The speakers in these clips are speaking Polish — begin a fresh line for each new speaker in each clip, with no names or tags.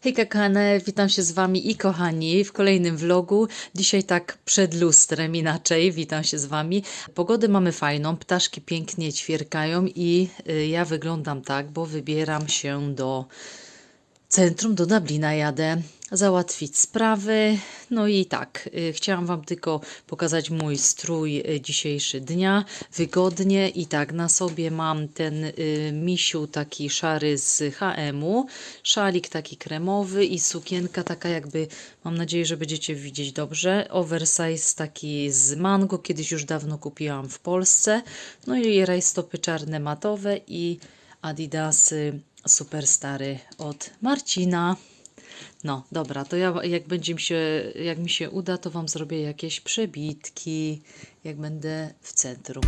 Hejka kochane, witam się z Wami i kochani w kolejnym vlogu. Dzisiaj tak przed lustrem inaczej, witam się z Wami. Pogodę mamy fajną, ptaszki pięknie ćwierkają i y, ja wyglądam tak, bo wybieram się do centrum, do Dublina jadę załatwić sprawy. No i tak, y, chciałam Wam tylko pokazać mój strój y, dzisiejszy dnia, wygodnie i tak, na sobie mam ten y, misiu taki szary z H&M-u, szalik taki kremowy i sukienka taka jakby, mam nadzieję, że będziecie widzieć dobrze, oversize taki z mango, kiedyś już dawno kupiłam w Polsce, no i rajstopy czarne matowe i adidasy super stary od Marcina. No, dobra, to ja jak będzie mi się, jak mi się uda, to Wam zrobię jakieś przebitki, jak będę w centrum.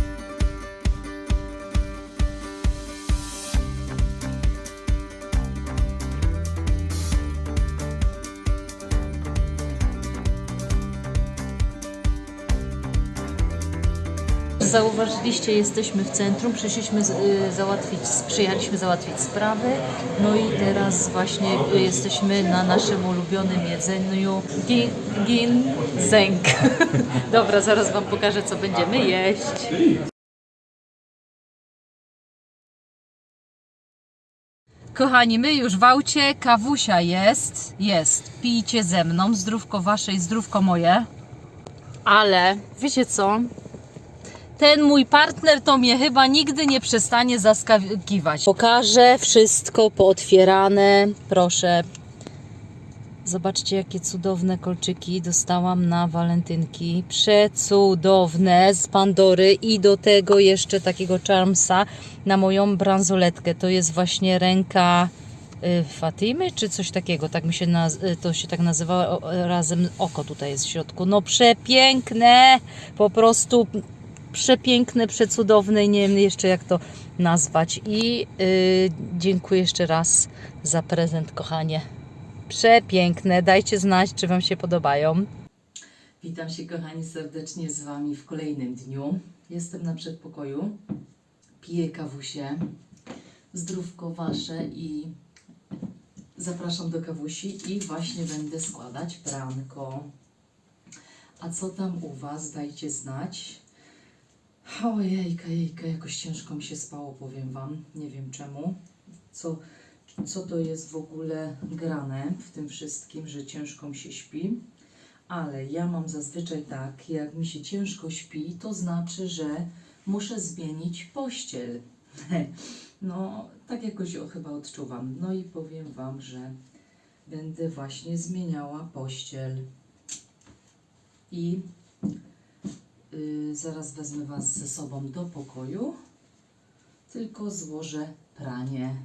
Zauważyliście, jesteśmy w centrum, przyszliśmy y, załatwić, przyjechaliśmy załatwić sprawy, no i teraz właśnie jesteśmy na naszym ulubionym jedzeniu gi, gin zeng. Dobra, zaraz Wam pokażę, co będziemy jeść. Kochani, my już w aucie, kawusia jest, jest, pijcie ze mną, zdrówko wasze i zdrówko moje. Ale, wiecie co, ten mój partner to mnie chyba nigdy nie przestanie zaskakiwać. Pokażę wszystko pootwierane. Proszę. Zobaczcie, jakie cudowne kolczyki dostałam na walentynki. Przecudowne z Pandory i do tego jeszcze takiego charmsa na moją bransoletkę. To jest właśnie ręka y, Fatimy, czy coś takiego. Tak mi się y, to się tak nazywa. Razem oko tutaj jest w środku. No przepiękne! Po prostu przepiękne, przecudowne i nie wiem jeszcze jak to nazwać. I y, dziękuję jeszcze raz za prezent, kochanie. Przepiękne. Dajcie znać, czy Wam się podobają. Witam się, kochani, serdecznie z Wami w kolejnym dniu. Jestem na przedpokoju, piję kawusie, zdrówko Wasze i zapraszam do kawusi i właśnie będę składać pranko. A co tam u Was? Dajcie znać. Ojejka, jejka, jakoś ciężko mi się spało, powiem Wam. Nie wiem czemu. Co, co to jest w ogóle grane w tym wszystkim, że ciężko mi się śpi. Ale ja mam zazwyczaj tak, jak mi się ciężko śpi, to znaczy, że muszę zmienić pościel. No, tak jakoś chyba odczuwam. No i powiem Wam, że będę właśnie zmieniała pościel. I zaraz wezmę Was ze sobą do pokoju, tylko złożę pranie.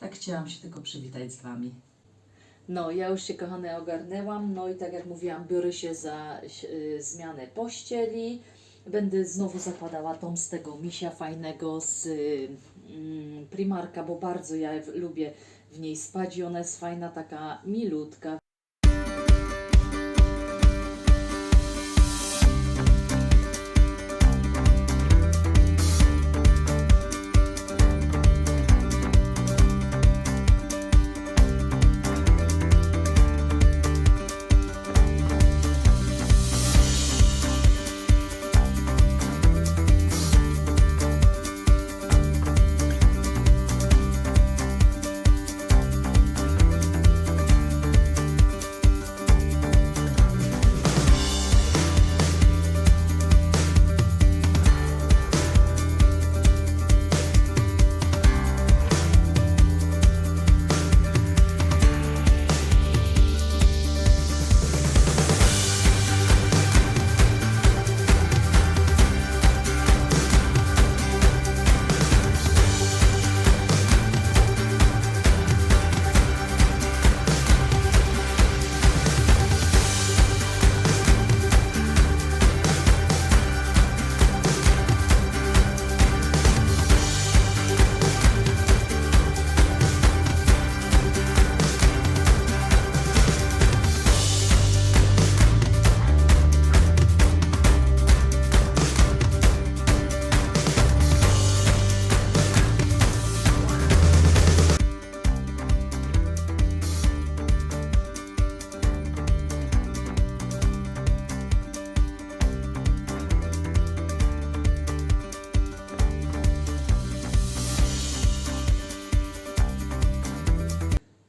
Tak chciałam się tylko przywitać z Wami. No, ja już się kochane ogarnęłam, no i tak jak mówiłam, biorę się za y, zmianę pościeli. Będę znowu zakładała tą z tego misia fajnego z y, mm, Primarka, bo bardzo ja lubię w niej spać i ona jest fajna, taka milutka.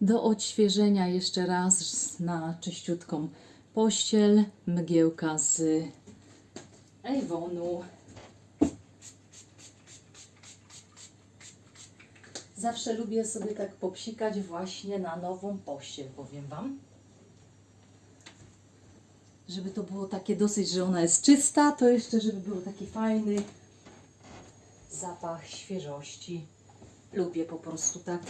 Do odświeżenia jeszcze raz na czyściutką pościel, mgiełka z Avonu. Zawsze lubię sobie tak popsikać właśnie na nową pościel, powiem Wam. Żeby to było takie dosyć, że ona jest czysta, to jeszcze żeby był taki fajny zapach świeżości. Lubię po prostu tak.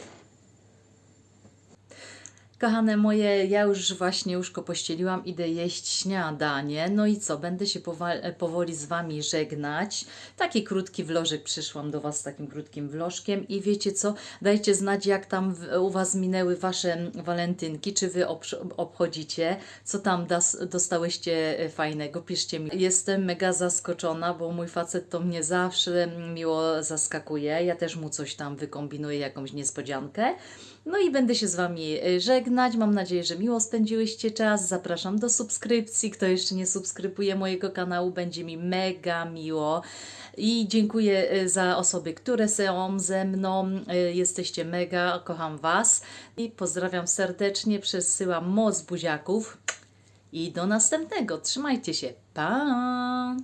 Kochane moje, ja już właśnie łóżko pościeliłam, idę jeść śniadanie. No i co, będę się powa- powoli z Wami żegnać. Taki krótki wlożek, przyszłam do Was z takim krótkim wlożkiem i wiecie co, dajcie znać jak tam u Was minęły Wasze walentynki, czy Wy obsz- obchodzicie, co tam dostałyście e, fajnego, piszcie mi. Jestem mega zaskoczona, bo mój facet to mnie zawsze miło zaskakuje, ja też mu coś tam wykombinuję, jakąś niespodziankę. No i będę się z Wami y, żegnać. Mam nadzieję, że miło spędziłyście czas. Zapraszam do subskrypcji. Kto jeszcze nie subskrybuje mojego kanału, będzie mi mega miło. I dziękuję y, za osoby, które są ze mną. Y, Jesteście mega, kocham Was. I pozdrawiam serdecznie. Przesyłam moc buziaków. I do następnego. Trzymajcie się. Pa!